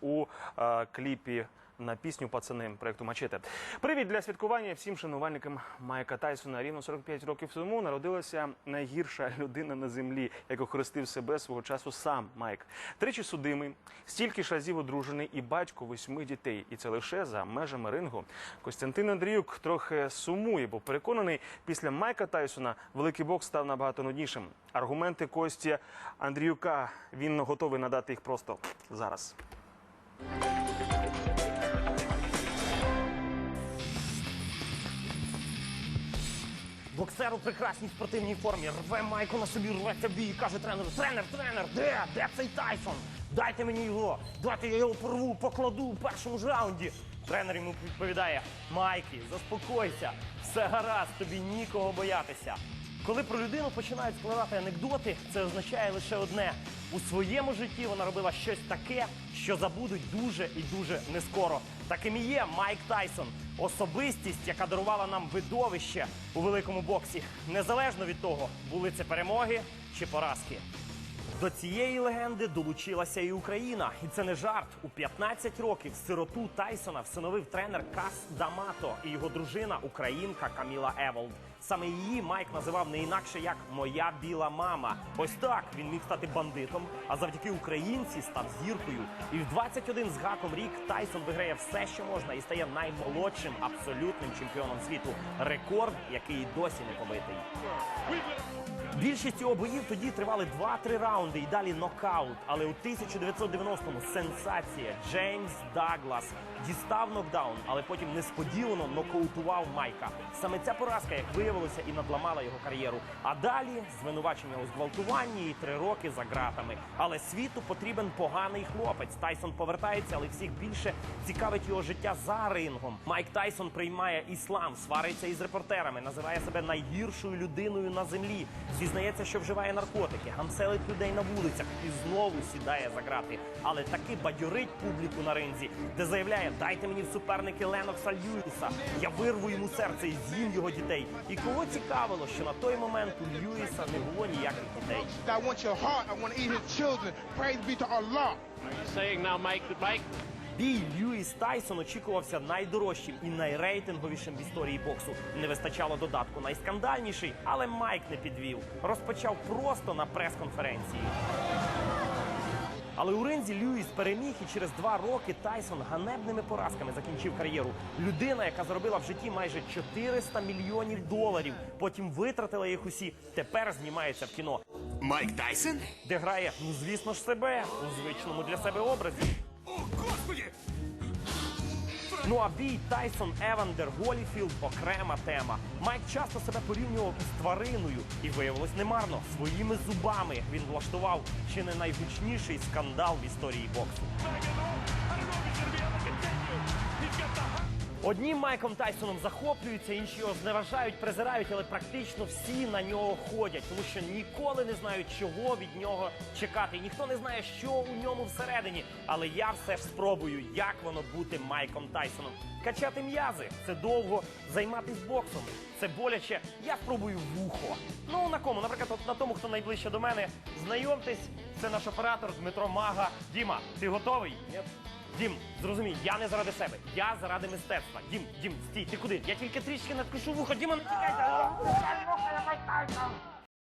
у е, кліпі на пісню Пацани проекту Мачете. Привіт для святкування всім шанувальникам Майка Тайсона. Рівно 45 років тому народилася найгірша людина на землі, як охрестив себе свого часу сам Майк. Тричі судимий, стільки ж разів одружений і батько восьми дітей. І це лише за межами рингу. Костянтин Андріюк трохи сумує, бо переконаний, після Майка Тайсона великий бокс став набагато нуднішим. Аргументи Кості Андріюка він готовий надати їх просто зараз. Боксер у прекрасній спортивній формі рве майку на собі, рветься бій каже тренеру: тренер, тренер, де? Де цей Тайсон? Дайте мені його. Давайте я його порву, покладу у першому ж раунді. Тренер йому відповідає: Майкі, заспокойся, все гаразд, тобі нікого боятися. Коли про людину починають складати анекдоти, це означає лише одне: у своєму житті вона робила щось таке, що забудуть дуже і дуже нескоро. Таким і є Майк Тайсон, особистість, яка дарувала нам видовище у великому боксі, незалежно від того, були це перемоги чи поразки. До цієї легенди долучилася і Україна, і це не жарт. У 15 років сироту Тайсона всиновив тренер Кас Дамато і його дружина, українка Каміла Еволд. Саме її Майк називав не інакше як моя біла мама. Ось так він міг стати бандитом, а завдяки українці став зіркою. І в 21 з гаком рік Тайсон виграє все, що можна, і стає наймолодшим абсолютним чемпіоном світу. Рекорд, який досі не побитий. Більшість його боїв тоді тривали 2-3 раунди і далі нокаут. Але у 1990-му сенсація Джеймс Даглас дістав нокдаун, але потім несподівано нокаутував Майка. Саме ця поразка, як виявилося, і надламала його кар'єру. А далі звинувачення у зґвалтуванні і три роки за ґратами. Але світу потрібен поганий хлопець. Тайсон повертається, але всіх більше цікавить його життя за рингом. Майк Тайсон приймає іслам, свариться із репортерами, називає себе найгіршою людиною на землі. Зізнається, що вживає наркотики, гамселить людей на вулицях і знову сідає за грати. Але таки бадьорить публіку на ринзі, де заявляє: дайте мені в суперники Ленокса Льюіса. Я вирву йому серце і з'їм його дітей. І кого цікавило, що на той момент у Льюіса не було ніяких дітей. I want your heart. I want to eat his children. Praise be to Allah. saying now, Mike, that Mike Бій Льюіс Тайсон очікувався найдорожчим і найрейтинговішим в історії боксу. Не вистачало додатку найскандальніший, але Майк не підвів. Розпочав просто на прес-конференції. Але у ринзі Льюіс переміг і через два роки Тайсон ганебними поразками закінчив кар'єру. Людина, яка заробила в житті майже 400 мільйонів доларів, потім витратила їх усі, тепер знімається в кіно, Майк Тайсон? де грає, ну звісно ж, себе у звичному для себе образі. Ну а бій Тайсон Евандер Голіфілд окрема тема. Майк часто себе порівнював із твариною, і виявилось немарно. Своїми зубами він влаштував чи не найгучніший скандал в історії боксу. Одні Майком Тайсоном захоплюються, інші його зневажають, презирають, але практично всі на нього ходять, тому що ніколи не знають, чого від нього чекати. І ніхто не знає, що у ньому всередині. Але я все ж спробую, як воно бути Майком Тайсоном. Качати м'язи це довго, займатись боксом. Це боляче. Я спробую вухо. Ну на кому? Наприклад, на тому, хто найближче до мене. Знайомтесь, це наш оператор Дмитро Мага. Діма, ти готовий? Ні. Дім, зрозумій, я не заради себе, я заради мистецтва. Дім, Дім, стій, ти куди? Я тільки трішки надкушу вухо. Діма, не тікайте.